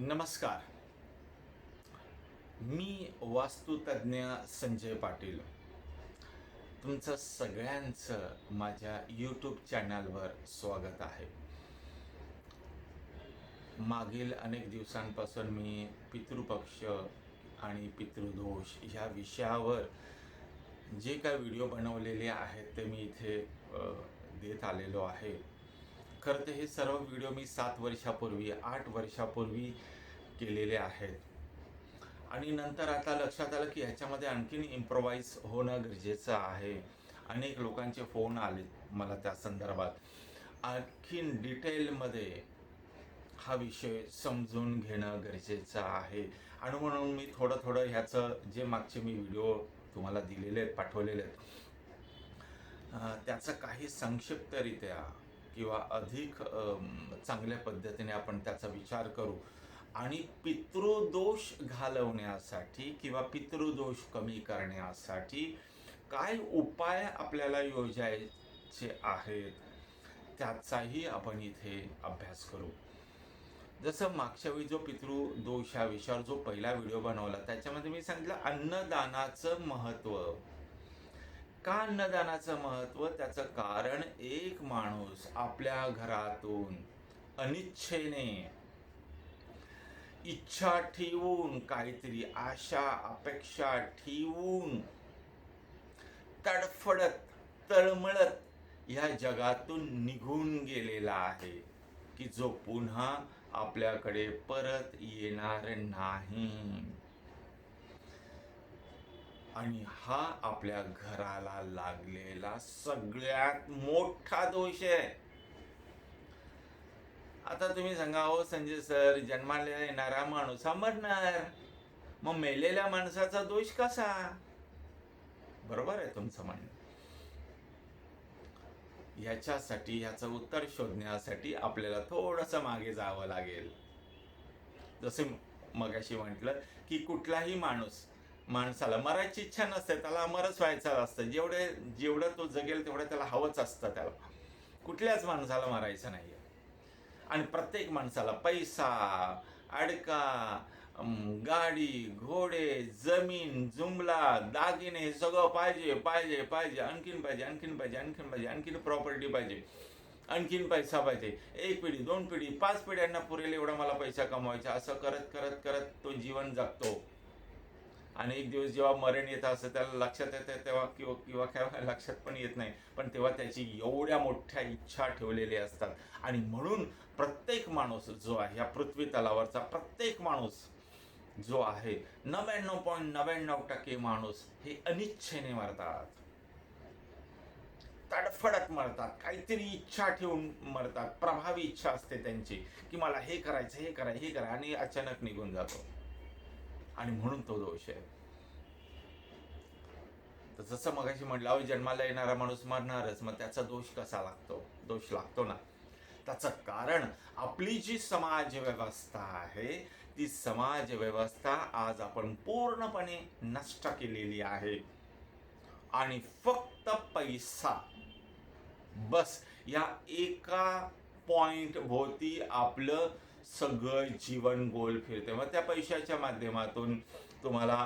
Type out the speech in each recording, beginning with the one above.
नमस्कार. मी वास्तुतज्ञ संजय पाटील. तुमचं सगळ्यांचं माझ्या यूट्यूब चॅनलवर स्वागत आहे. मागील अनेक दिवसांपासून मी पितृपक्ष आणि पितृदोष ह्या विषयावर जे काय व्हिडिओ बनवलेले आहेत ते मी इथे देत आलेलो आहे. खरं तर हे सर्व व्हिडिओ मी सात वर्षापूर्वी आठ वर्षापूर्वी केलेले आहेत. आणि नंतर आता लक्षात आलं की ह्याच्यामध्ये आणखीन इम्प्रोवाईज होणं गरजेचं आहे. अनेक लोकांचे फोन आले मला त्या संदर्भात. आणखीन डिटेलमध्ये हा विषय समजून घेणं गरजेचं आहे. आणि म्हणून मी थोडं थोडं ह्याचं जे मागचे मी व्हिडिओ तुम्हाला दिलेले आहेत पाठवलेले आहेत त्याचं काही संक्षिप्तरित्या किंवा अधिक चांगल्या पद्धतीने आपण त्याचा विचार करू. आणि पितृदोष घालवण्यासाठी किंवा पितृदोष कमी करण्यासाठी काय उपाय आपल्याला योजायचे आहेत त्याचाही आपण इथे अभ्यास करू. जसं मागच्या वेळी जो पितृदोष ह्या विषयावर जो पहिला व्हिडिओ बनवला त्याच्यामध्ये मी सांगितलं अन्नदानाचं महत्त्व. का अन्नदानाचं महत्त्व? त्याचं कारण एक माणूस आपल्या घरातून अनिच्छेने इच्छा ठेवून काहीतरी आशा अपेक्षा ठेवून तडफडत तळमळत या जगातून निघून गेलेला आहे की जो पुन्हा आपल्याकडे परत येणार नाही. आणि हा आपल्या घराला लागलेला सगळ्यात मोठा दोष आहे. आता तुम्ही सांगा हो संजय सर जन्माला येणारा माणूस हा मरणार. मग मेलेल्या माणसाचा दोष कसा? बरोबर आहे तुमचं म्हणणं. याच्यासाठी ह्याचं उत्तर शोधण्यासाठी आपल्याला थोडंसं मागे जावं लागेल. जसे मगाशी म्हटलं की कुठलाही माणूस माणसाला मरायची इच्छा नसते त्याला अमरच व्हायचं असतं. जेवढे जेवढं तो जगेल तेवढं त्याला हवंच असतं त्याला. कुठल्याच माणसाला मारायचं नाही आणि प्रत्येक माणसाला पैसा अडका गाडी घोडे जमीन जुमला दागिने हे सगळं पाहिजे पाहिजे पाहिजे आणखीन पाहिजे आणखीन पाहिजे आणखीन पाहिजे आणखीन प्रॉपर्टी पाहिजे आणखीन पैसा पाहिजे. एक पिढी दोन पिढी पाच पिढ्यांना पुरेल एवढा मला पैसा कमवायचा. असं करत करत करत तो जीवन जगतो. आणि एक दिवस जेव्हा मरण येतं असं त्याला लक्षात येतं तेव्हा किंवा किंवा काय लक्षात पण येत नाही. पण तेव्हा त्याची एवढ्या मोठ्या इच्छा ठेवलेल्या असतात. आणि म्हणून प्रत्येक माणूस जो आहे या पृथ्वी तलावरचा प्रत्येक माणूस जो आहे नव्याण्णव पॉईंट नव्याण्णव टक्के माणूस हे अनिच्छेने मरतात. तडफडत मरतात. काहीतरी इच्छा ठेवून मरतात. प्रभावी इच्छा असते त्यांची की मला हे करायचं हे करा हे करा आणि अचानक निघून जातो. आणि म्हणून तो दोष आहे. तर जसं मगाशी म्हटलं अहो जन्माला येणारा माणूस मरणारच मग त्याचा दोष कसा लागतो? दोष लागतो ना. त्याचं कारण आपली जी समाज व्यवस्था आहे ती समाज व्यवस्था आज आपण पूर्णपणे नष्ट केलेली आहे. आणि फक्त पैसा. बस या एका पॉइंट भोवती आपलं सगळं जीवन गोल फिरते. मग त्या पैशाच्या माध्यमातून तुम्हाला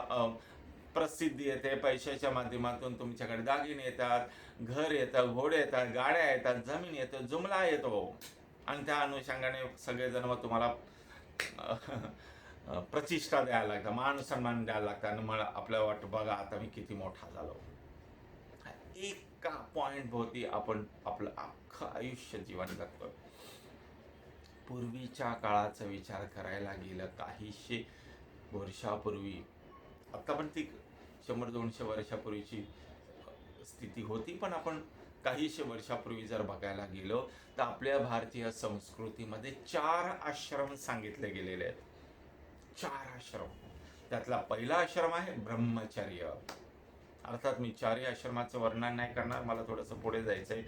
प्रसिद्धी येते. पैशाच्या माध्यमातून तुमच्याकडे दागिने येतात घर येतं घोडे येतात गाड्या येतात जमीन येतं जुमला येतो. आणि त्या अनुषंगाने सगळेजण मग तुम्हाला प्रतिष्ठा द्यायला लागतं मान सन्मान द्यायला लागतं आणि मला आपल्या वाटतं बघा आता मी किती मोठा झालो. एका पॉईंटभोवती आपण आपलं अख्खं आयुष्य जीवन जगतो पूर्वीच्या काळाचा विचार करायला गेलं काहीशे वर्षापूर्वी. आत्ता पण ती शंभर दोनशे वर्षापूर्वीची स्थिती होती पण आपण काहीशे वर्षापूर्वी जर बघायला गेलो तर आपल्या भारतीय संस्कृतीमध्ये चार आश्रम सांगितले गेलेले आहेत. चार आश्रम. त्यातला पहिला आश्रम आहे ब्रह्मचर्य. अर्थात मी चारही आश्रमाचं वर्णन नाही करणार मला थोडंसं पुढे जायचं आहे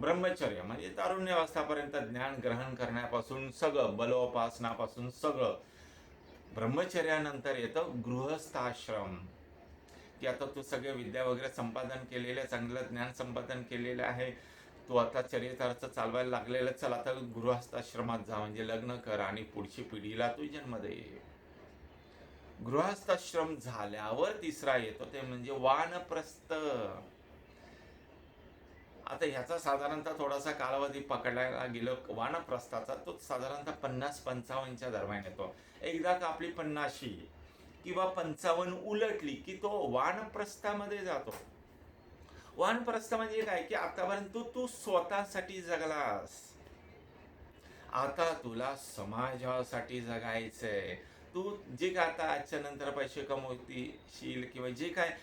ब्रह्मचर्य म्हणजे तारुण्यावस्थापर्यंत ज्ञान ग्रहण करण्यापासून सगळं बलोपासनापासून सगळं. ब्रह्मचर्यानंतर येतं गृहस्थाश्रम. की आता तू सगळे विद्या वगैरे संपादन केलेलं चांगलं ज्ञान संपादन केलेलं आहे. तू आता चरितार्थ चालवायला लागलेलं चल आता गृहस्थाश्रमात जा म्हणजे लग्न कर आणि पुढची पिढीला तू जन्म दे. गृहस्थाश्रम झाल्यावर तिसरा येतो ते म्हणजे वानप्रस्थ. आता ह्याचा साधारणतः थोडासा कालावधी पकडायला गेलो वानप्रस्थाचा तो साधारणतः पन्नास पंचावन्नच्या दरम्यान येतो. एकदा का आपली पन्नाशी किंवा पंचावन्न उलटली की तो वानप्रस्थामध्ये जातो. वानप्रस्थ म्हणजे काय? की आतापर्यंत तू स्वतःसाठी जगलास. आता तुला समाजासाठी जगायचंय. तू जे काय आता आजच्या नंतर पैसे कमवतीशील किंवा जे काय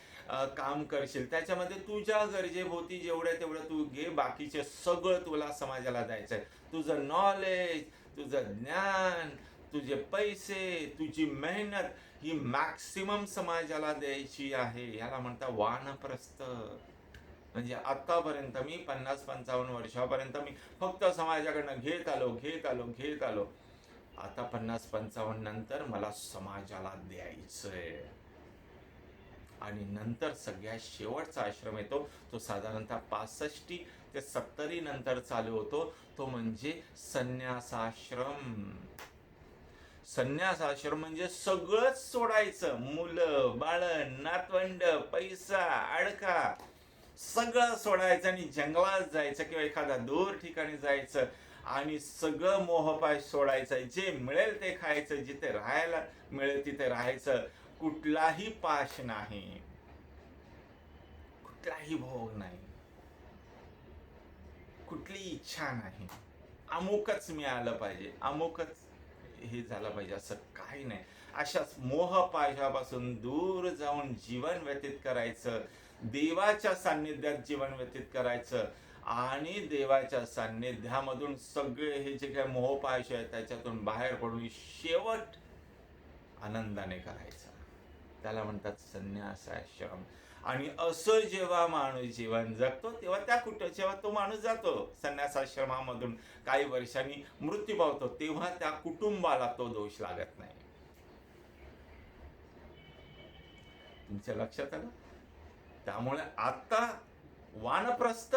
काम करशील. त्याच्यामध्ये तुझ्या गरजेभोवती जेवढ्या तेवढं तू घे. बाकीचे सगळं तुला समाजाला द्यायचं आहे तुझं नॉलेज तुझं ज्ञान तुझे पैसे तुझी मेहनत ही मॅक्सिमम समाजाला द्यायची आहे. याला म्हणता वानप्रस्थ. म्हणजे आतापर्यंत मी पन्नास पंचावन्न वर्षापर्यंत मी फक्त समाजाकडनं घेत आलो घेत आलो घेत आलो. आता पन्नास पंचावन्न नंतर मला समाजाला द्यायचंय. आणि नंतर सगळ्यात शेवटचा आश्रम येतो. तो साधारणतः पासष्टी ते सत्तरी नंतर चालू होतो. तो म्हणजे संन्यासाश्रम. संन्यासाश्रम म्हणजे सगळंच सोडायचं. मुलं बाळ नातवंड पैसा अडका सगळं सोडायचं आणि जंगलात जायचं किंवा एखाद्या दूर ठिकाणी जायचं आणि सगळं मोहपाय सोडायचं. जे मिळेल ते खायचं जिथे राहायला मिळेल तिथे राहायचं. कुठलाही पाश नाही. कुठलाही भोग नाही. कुठली इच्छा नाही. अमुकच मिळालं पाहिजे. अमुकच हे झालं पाहिजे असं काही नाही. अशाच मोह पाशापासून दूर जाऊन जीवन व्यतीत करायचं. देवाच्या सान्निध्यात जीवन व्यतीत करायचं. आणि देवाच्या सान्निध्यामधून सगळे हे जे काही मोहपाश आहे त्याच्यातून बाहेर पडून शेवट आनंदाने करायचं. त्याला म्हणतात संन्यासाश्रम. आणि असं जेव्हा माणूस जीवन जगतो तेव्हा त्या कुठं जेव्हा तो माणूस जातो संन्यासाश्रमामधून काही वर्षांनी मृत्यू पावतो तेव्हा त्या कुटुंबाला तो दोष लागत नाही. तुमच्या लक्षात आलं? त्यामुळे आता वानप्रस्थ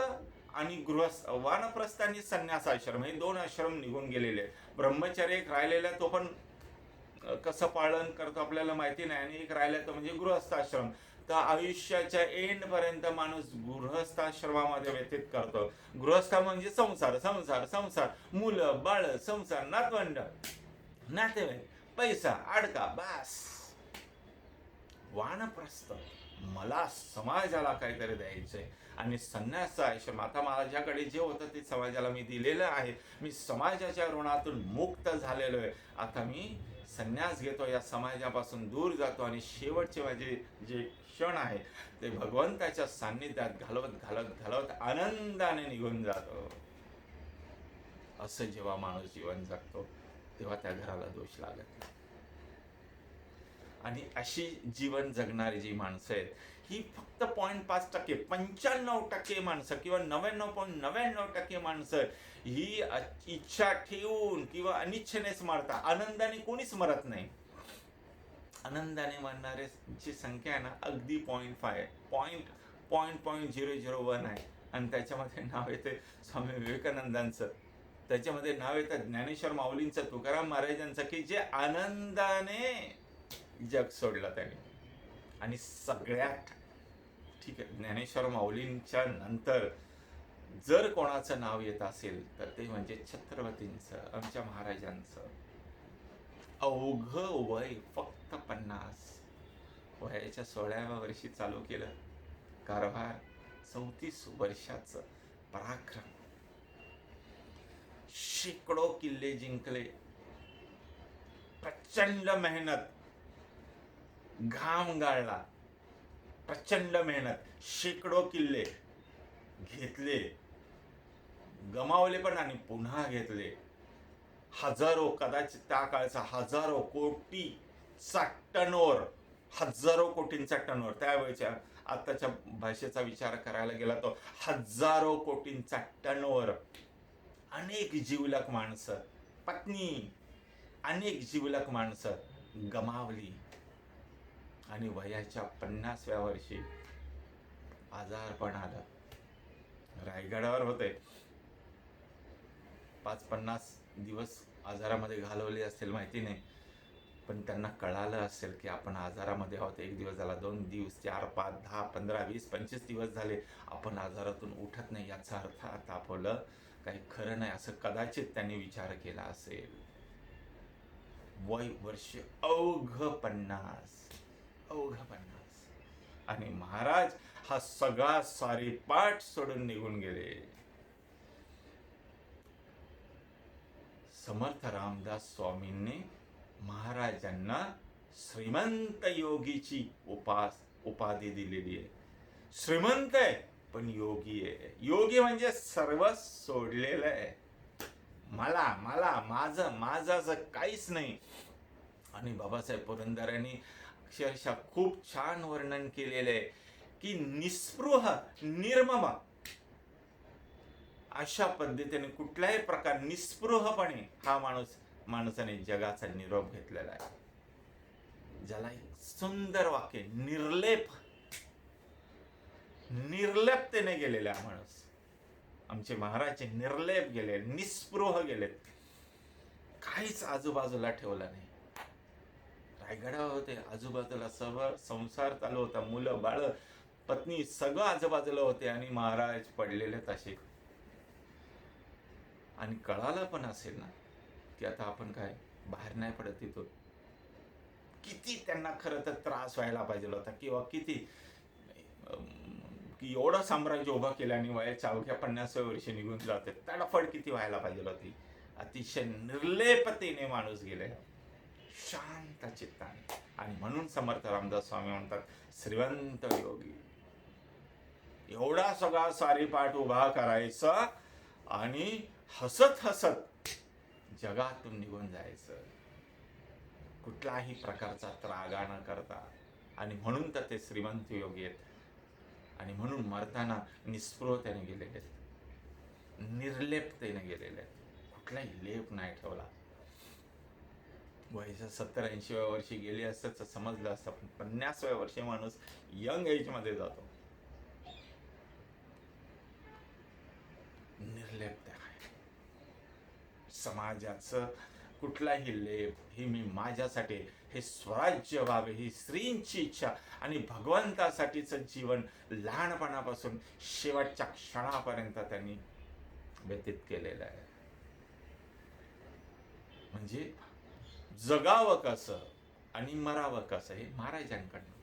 आणि गृहस्थ वानप्रस्थ आणि संन्यासाश्रम हे दोन आश्रम निघून गेलेले आहेत. ब्रह्मचर्य एक राहिलेला तो पण कसं पालन करतो आपल्याला माहिती नाही. आणि एक राहिलं तर म्हणजे गृहस्थाश्रम. तर आयुष्याच्या एंड पर्यंत माणूस गृहस्थाश्रमामध्ये व्यतीत करतो. गृहस्थ म्हणजे संसार संसार संसार. मुलं बाळ संसार नातवंड. नातेवाईक पैसा अडका बास. वानप्रस्थ. मला समाजाला काहीतरी द्यायचंय. आणि संन्यास आश्रम आता माझ्याकडे जे होतं ते समाजाला मी दिलेलं आहे. मी समाजाच्या ऋणातून मुक्त झालेलो आहे. आता मी संन्यास घेतो या समाजापासून दूर जातो आणि शेवटचे माझे जे क्षण आहे ते भगवंताच्या सान्निध्यात घालवत घालवत घालवत आनंदाने निघून जातो. असं जेव्हा माणूस जीवन जगतो तेव्हा त्या घराला दोष लागत नाही. आणि अशी जीवन जगणारी जी माणसं आहेत ही फक्त पॉईंट पाच टक्के पंच्याण्णव टक्के माणसं किंवा नव्याण्णव पॉईंट नव्याण्णव टक्के माणसं ही इच्छा ठेवून किंवा अनिच्छेनेच मरतात आनंदाने कोणीच मरत नाही. आनंदाने मरणाऱ्याची संख्या आहे ना अगदी point five point point point zero zero one आहे. आणि त्याच्यामध्ये नाव येते स्वामी विवेकानंदांचं. त्याच्यामध्ये नाव येतं ज्ञानेश्वर माऊलींचं तुकाराम महाराजांचं की जे आनंदाने जग सोडलं त्याने. आणि सगळ्यात ठीक आहे ज्ञानेश्वर माऊलींच्या नंतर जर कोणाचं नाव येत असेल तर ते म्हणजे छत्रपतींचं आमच्या महाराजांचं. अवघ वय फक्त पन्नास. वयाच्या सोळाव्या वर्षी चालू केलं. कारभार चौतीस वर्षाचं पराक्रम. शेकडो किल्ले जिंकले. प्रचंड मेहनत. घाम गाळला. प्रचंड मेहनत. शेकडो किल्ले घेतले. गमावले पण आणि पुन्हा घेतले. हजारो कदाचित त्या काळचा हजारो कोटीचा टनोर हजारो कोटींचा टनोर त्यावेळेच्या आत्ताच्या भाषेचा विचार करायला गेला तो हजारो कोटींचा टनोर अनेक जीवलक माणसं पत्नी अनेक जीवलक माणसं गमावली. आणि वयाच्या पन्नासव्या वर्षी आजारपण आलं. रायगडावर होते. पाच पन्नास दिवस आजारामध्ये घालवले असेल माहिती नाही. पण त्यांना कळालं असेल की आपण आजारामध्ये आहोत. एक दिवस झाला दोन दिवस चार पाच दहा पंधरा वीस पंचवीस दिवस झाले. आपण आजारातून उठत नाही याचा अर्थ आता आपलं काही खरं नाही असं कदाचित त्यांनी विचार केला असेल. वय वर्ष अवघ पन्नास अवघ पन्नास आणि महाराज हा सगळा सारी पाठ सोडून निघून गेले. समर्थ रामदास स्वामींनी महाराजांना श्रीमंत योगीची उपास उपाधी दिलेली आहे. श्रीमंत आहे पण योगी आहे. योगी म्हणजे सर्व सोडलेलं आहे. मला मला माझं माझं असं काहीच नाही. आणि बाबासाहेब पुरंदरांनी अक्षरशः खूप छान वर्णन केलेलं आहे की निस्पृह निर्मम अशा पद्धतीने कुठल्याही प्रकार निस्पृहपणे हा माणूस माणसाने जगाचा निरोप घेतलेला आहे. ज्याला एक सुंदर वाक्य निर्लेप निर्लेपतेने गेलेला माणूस. आमचे महाराज निर्लेप गेले निस्पृह गेलेत काहीच आजूबाजूला ठेवलं नाही. रायगडा होते आजूबाजूला सर्व संसार चालू होता. मुलं बाळ पत्नी सगळं आजूबाजूला होते आणि महाराज पडलेले तसे. आणि कळाला पण असेल ना की आता आपण काय बाहेर नाही पडत तिथून. किती त्यांना खरं तर त्रास व्हायला पाहिजे होता किंवा किती की एवढं साम्राज्य उभं केलं आणि वयाच्या अवघ्या पन्नास वर्षी निघून जाते तडफड किती व्हायला पाहिजे होती. अतिशय निर्लेपतेने माणूस गेले. शांत चित्ताने. आणि म्हणून समर्थ रामदास स्वामी म्हणतात श्रीवंत योगी एवढा सगळा सारीपाठ उभा करायचा आणि हसत हसत जगातून निघून जायचं. कुठलाही प्रकारचा त्रागा न करता. आणि म्हणून तर ते श्रीमंत योगी आहेत. आणि म्हणून मरताना निस्पृहतेने गेलेले आहेत. निर्लेपतेने गेलेले आहेत. कुठलाही लेप नाही ठेवला. वयाच्या सत्तर ऐंशीव्या वर्षी गेली असत समजलं असतं पण पन्नासव्या वर्षी माणूस यंग एजमध्ये जातो. निर्लेपता समाजाचं कुठलाही लेप ही मी माझ्यासाठी हे स्वराज्य व्हावे ही स्त्रींची इच्छा आणि भगवंतासाठीचं जीवन लहानपणापासून शेवटच्या क्षणापर्यंत त्यांनी व्यतीत केलेलं आहे. म्हणजे जगावं कसं आणि मरावं कसं हे महाराजांकडनं.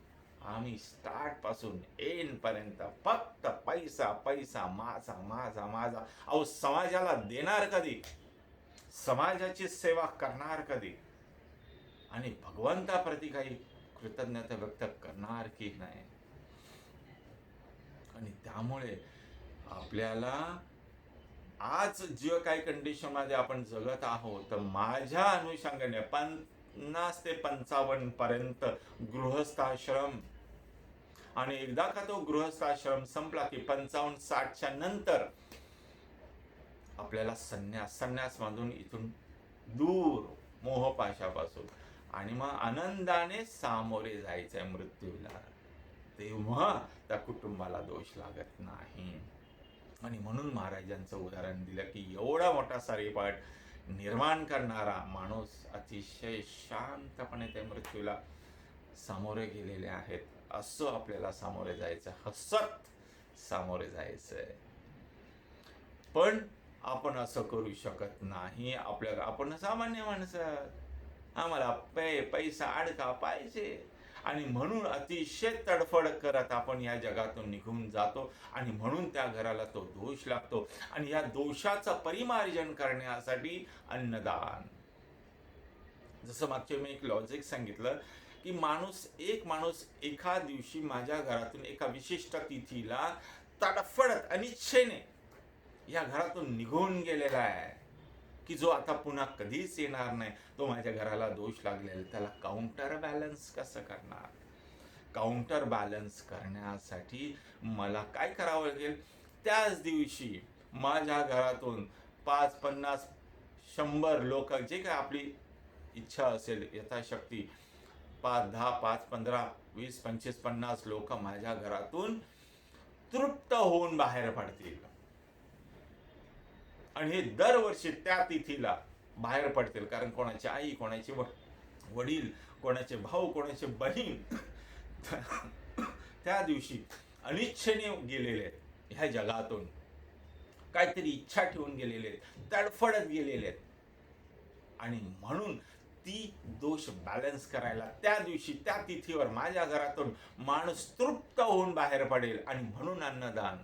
आम्ही स्टार्टपासून पासून फक्त पैसा पैसा माझा माझा माझा. अहो समाजाला देणार कधी? समाजाची सेवा करणार कधी? आणि भगवंताप्रती काही कृतज्ञता व्यक्त करणार की नाही? आणि त्यामुळे आपल्याला आज जे काही कंडिशनमध्ये आपण जगत आहोत तर माझ्या अनुषंगाने पन्नास ते पंचावन्न पर्यंत गृहस्थाश्रम आणि एकदा का तो गृहस्थाश्रम संपला की पंचावन्न साठच्या नंतर आपल्याला संन्यास संन्यास मधून इथून दूर मोहपाशापासून. आणि मग आनंदाने सामोरे जायचंय मृत्यूला. तेव्हा त्या कुटुंबाला दोष लागत नाही. आणि म्हणून महाराजांचं उदाहरण दिलं की एवढा मोठा सारीपाठ निर्माण करणारा माणूस अतिशय शांतपणे त्या मृत्यूला सामोरे गेलेले आहेत. असं आपल्याला सामोरे जायचं हसत सामोरे जायचंय. पण आपण असं करू शकत नाही. आपल्या आपण सामान्य माणसं आम्हाला पै पैसा अडका पाहिजे. आणि म्हणून अतिशय तडफड करत आपण या जगातून निघून जातो. आणि म्हणून त्या घराला तो दोष लागतो. आणि या दोषाचं परिमार्जन करण्यासाठी अन्नदान. जसं मागच्या मी एक लॉजिक सांगितलं की माणूस एक माणूस एका दिवशी माझ्या घरातून एका विशिष्ट तिथीला तडफडत अनिच्छेने या घरातून निघून गेलेला आहे. की जो आता पुन्हा कधीच येणार नाही. तो माझ्या घराला दोष लागलेला त्याला काउंटर बॅलन्स कसं करणार? काउंटर बॅलन्स करण्यासाठी मला काय करावं लागेल? त्याच दिवशी माझ्या घरातून पाच पन्नास शंभर लोक जे काय आपली इच्छा असेल यथाशक्ती पाच दहा पाच पंधरा वीस पंचवीस पन्नास लोक माझ्या घरातून तृप्त होऊन बाहेर पडतील. आणि हे दरवर्षी त्या तिथीला बाहेर पडतील. कारण कोणाची आई कोणाचे व- वडील कोणाचे भाऊ कोणाचे बहीण त्या दिवशी अनिच्छेने गेलेले आहेत ह्या जगातून. काहीतरी इच्छा ठेवून गेलेले आहेत तडफडत गेलेले आहेत. आणि म्हणून ती दोष बॅलन्स करायला त्या दिवशी त्या तिथीवर माझ्या घरातून माणूस तृप्त होऊन बाहेर पडेल आणि म्हणून अन्नदान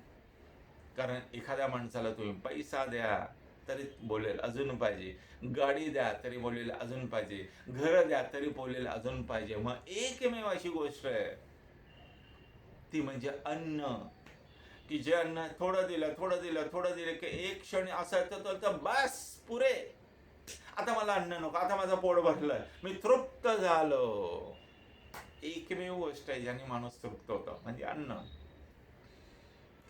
कारण एखाद्या माणसाला तुम्ही पैसा द्या तरी बोलेल अजून पाहिजे. गाडी द्या तरी बोलेल अजून पाहिजे. घर द्या तरी बोलेल अजून पाहिजे. मग एकमेव अशी गोष्ट आहे. ती म्हणजे अन्न. की जे अन्न थोडं दिलं थोडं दिलं थोडं दिलं की एक क्षण असं तर बस पुरे. आता मला अन्न नको आता माझं पोट भरलं. मी तृप्त झालो. एकमेव गोष्ट आहे ज्याने माणूस तृप्त होतो म्हणजे अन्न.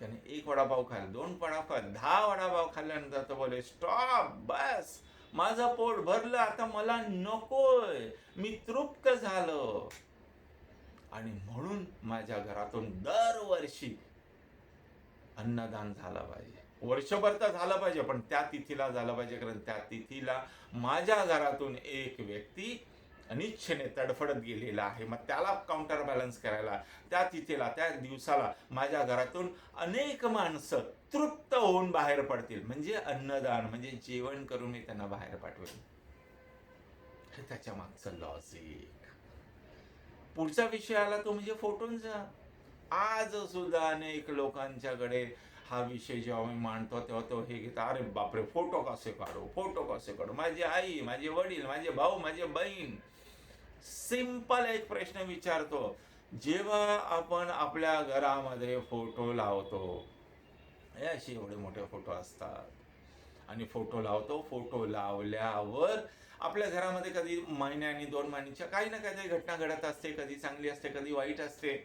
त्याने एक वडापाव खाल्ला दोन वडापाव दहा वडापाव खाल्ल्यानंतर तो बोले स्टॉप बस माझं पोट भरलं आता मला नकोय मी तृप्त झालो. आणि म्हणून माझ्या घरातून दरवर्षी अन्नदान झालं पाहिजे. वर्षभर तर झालं पाहिजे पण त्या तिथीला झालं पाहिजे कारण त्या तिथीला माझ्या घरातून एक व्यक्ती अनिच्छेने तडफडत गेलेला आहे. मग त्याला काउंटर बॅलन्स करायला त्या तिथेला त्या दिवसाला माझ्या घरातून अनेक माणसं तृप्त होऊन बाहेर पडतील. म्हणजे अन्नदान म्हणजे जेवण करून मी त्यांना बाहेर पाठवेल. हे त्याच्या मागचं लॉजिक पुढचा विषय आला तो म्हणजे फोटोंचा. आज सुद्धा अनेक लोकांच्याकडे हा विषय जेव्हा मी मांडतो तेव्हा तो हे घेता अरे बापरे फोटो कसे काढू? फोटो कसे काढू? माझी आई माझे वडील माझे भाऊ माझे बहीण सिंपल एक प्रश्न विचारतो. जेव्हा आपण आपल्या घरामध्ये फोटो लावतो हे असे एवढे मोठे फोटो असतात. आणि फोटो लावतो फोटो लावल्यावर आपल्या घरामध्ये कधी महिन्यानी दोन महिन्याच्या काही ना काही घटना घडत असते कधी चांगली असते कधी वाईट असते.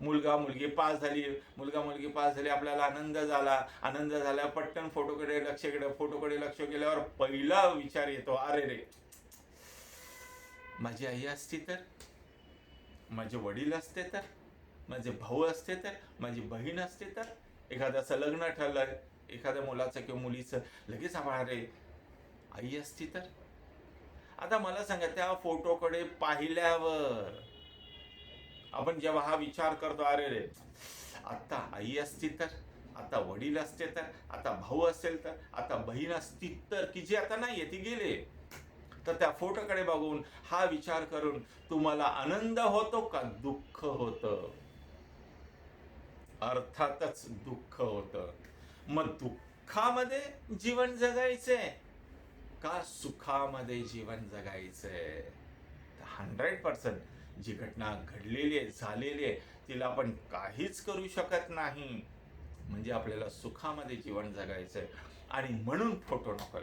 मुलगा मुलगी पास झाली मुलगा मुलगी पास झाली आपल्याला आनंद झाला. आनंद झाला पटकन फोटोकडे लक्ष गेलं फोटोकडे लक्ष गेल्यावर पहिला विचार येतो अरे रे माझी आई असती तर? माझे वडील असते तर? माझे भाऊ असते तर? माझी बहीण असते तर? एखाद्याचं लग्न ठरलं एखाद्या मुलाचं किंवा मुलीचं लगेच आपण रे आई असती तर? आता मला सांगा त्या फोटोकडे पाहिल्यावर आपण जेव्हा हा विचार करतो अरे रे आता आई असती तर? आता वडील असते तर? आता भाऊ असेल तर? आता बहीण असती तर? की जे आता नाहीये ती गेले तर त्या फोटोकडे बघून हा विचार करून तुम्हाला आनंद होतो का? दुःख होतं. अर्थातच दुःख होतं. मग दुःखामध्ये जीवन जगायचंय का सुखामध्ये जीवन जगायचंय? हंड्रेड पर्सेंट जी घटना घडलेली आहे झालेली आहे तिला आपण काहीच करू शकत नाही. म्हणजे आपल्याला सुखामध्ये जीवन जगायचंय. आणि म्हणून फोटो नकोय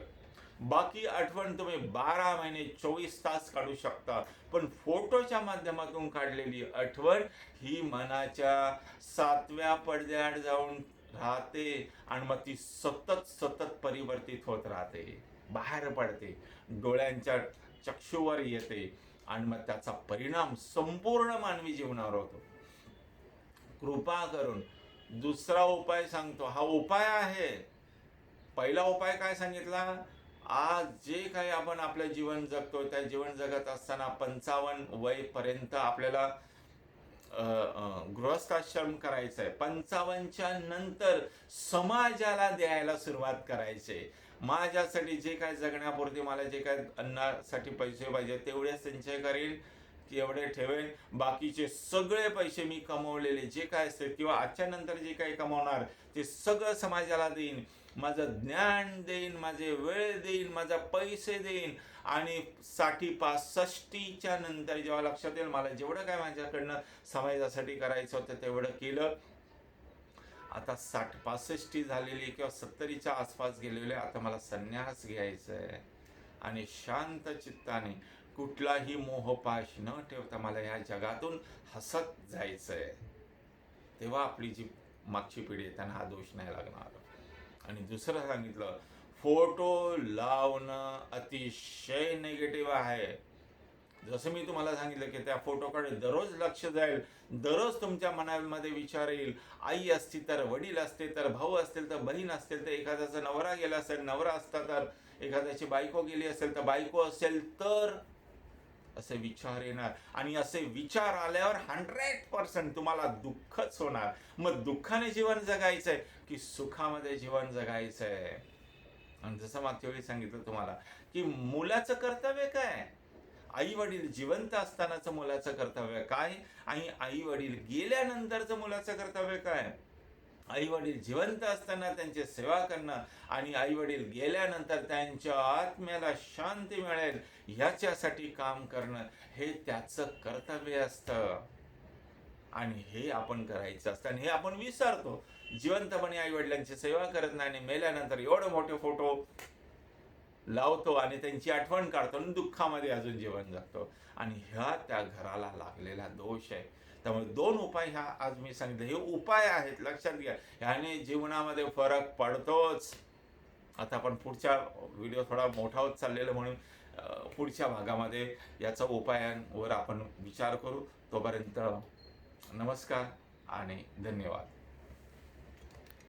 बाकी आठवण तुम्ही बारा महिने चोवीस तास काढू शकता. पण फोटोच्या माध्यमातून काढलेली आठवण ही मनाच्या सातव्या पडद्याआड जाऊन राहते आणि मग ती सतत सतत परिवर्तित होत राहते. बाहेर पडते. डोळ्यांच्या चक्षुवर येते आणि मग त्याचा परिणाम संपूर्ण मानवी जीवनावर होतो. कृपा करून दुसरा उपाय सांगतो. हा उपाय आहे. पहिला उपाय काय सांगितला? आज जे काही आपण आपलं जीवन जगतो त्या जीवन जगत असताना पंचावन्न वयपर्यंत आपल्याला गृहस्थाश्रम करायचं आहे पंचावन्नच्या नंतर समाजाला द्यायला सुरुवात करायची. माझ्यासाठी जे काय जगण्यापुरती मला जे काय अन्नासाठी पैसे पाहिजे तेवढे संचय करेन एवढे ठेवेन. बाकीचे सगळे पैसे मी कमवलेले जे काय असते किंवा आजच्या नंतर जे काही कमवणार ते सगळं समाजाला देईन. माझं ज्ञान देईन माझे वेळ देईन माझा पैसे देईन. आणि साठी पासष्टीच्या नंतर जेव्हा लक्षात येईल मला जेवढं काय माझ्याकडनं समाजासाठी करायचं होतं तेवढं केलं. आता साठ पासष्टी झालेली किंवा सत्तरीच्या आसपास गेलेले आता मला संन्यास घ्यायचा आहे. आणि शांत चित्ताने कुठलाही मोहपाश न ठेवता मला ह्या जगातून हसत जायचं आहे तेव्हा आपली जी मागची पिढी आहे त्यांना हा दोष नाही लागणार. आणि दुसरं सांगितलं फोटो लावणं अतिशय निगेटिव्ह आहे. जसं मी तुम्हाला सांगितलं की त्या फोटोकडे दररोज लक्ष जाईल दररोज तुमच्या मनामध्ये विचार येईल आई असती तर वडील असते तर भाऊ असतील तर बहीण असतील तर एखाद्याचा नवरा गेला असेल नवरा असता तर एखाद्याची बायको गेली असेल तर बायको असेल तर असे विचार येणार. आणि असे विचार आल्यावर हंड्रेड पर्सेंट तुम्हाला दुःखच होणार. मग दुःखाने जीवन जगायचंय की सुखामध्ये जीवन जगायचंय? आणि जसं मागच्या वेळी सांगितलं तुम्हाला की मुलाचं कर्तव्य काय? आई वडील जिवंत असतानाचं मुलाचं कर्तव्य काय? आणि आई वडील गेल्यानंतरचं मुलाचं कर्तव्य काय? आई वडील जिवंत असताना त्यांची सेवा करणं आणि आई वडील गेल्यानंतर त्यांच्या आत्म्याला शांती मिळेल ह्याच्यासाठी काम करणं हे त्याचं कर्तव्य असतं. आणि हे आपण करायचं असतं आणि हे आपण विसरतो. जिवंतपणे आई वडिलांची सेवा करत नाही आणि मेल्यानंतर एवढे मोठे फोटो लावतो आणि त्यांची आठवण काढतो आणि दुःखामध्ये अजून जीवन जगतो. आणि ह्या त्या घराला लागलेला दोष आहे. त्यामुळे दोन उपाय ह्या आज मी सांगितले. हे उपाय आहेत लक्षात घ्या. ह्याने जीवनामध्ये फरक पडतोच. आता आपण पुढच्या व्हिडिओ थोडा मोठा होत चाललेला म्हणून पुढच्या भागामध्ये याचा उपायांवर आपण विचार करू. तोपर्यंत नमस्कार आणि धन्यवाद.